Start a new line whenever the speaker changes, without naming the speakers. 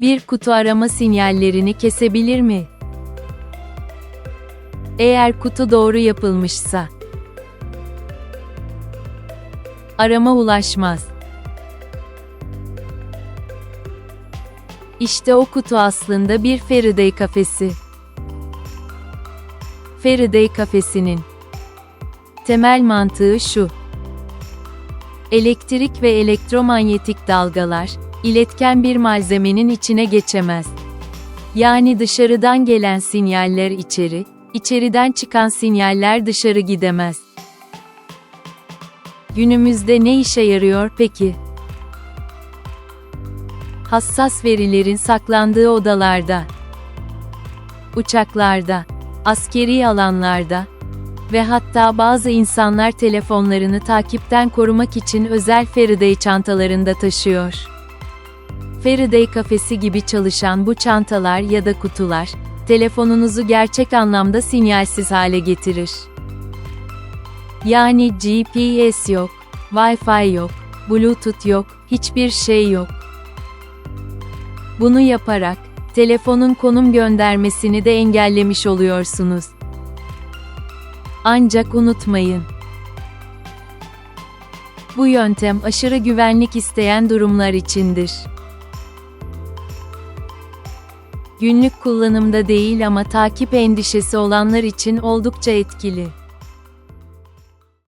Bir kutu arama sinyallerini kesebilir mi? Eğer kutu doğru yapılmışsa. Arama ulaşmaz. İşte o kutu aslında bir Faraday kafesi. Faraday kafesinin temel mantığı şu. Elektrik ve elektromanyetik dalgalar, iletken bir malzemenin içine geçemez. Yani dışarıdan gelen sinyaller içeri, içeriden çıkan sinyaller dışarı gidemez. Günümüzde ne işe yarıyor peki? Hassas verilerin saklandığı odalarda, uçaklarda, askeri alanlarda ve hatta bazı insanlar telefonlarını takipten korumak için özel Faraday çantalarında taşıyor. Faraday kafesi gibi çalışan bu çantalar ya da kutular, telefonunuzu gerçek anlamda sinyalsiz hale getirir. Yani GPS yok, Wi-Fi yok, Bluetooth yok, hiçbir şey yok. Bunu yaparak, telefonun konum göndermesini de engellemiş oluyorsunuz. Ancak unutmayın. Bu yöntem aşırı güvenlik isteyen durumlar içindir. Günlük kullanımda değil ama takip endişesi olanlar için oldukça etkili.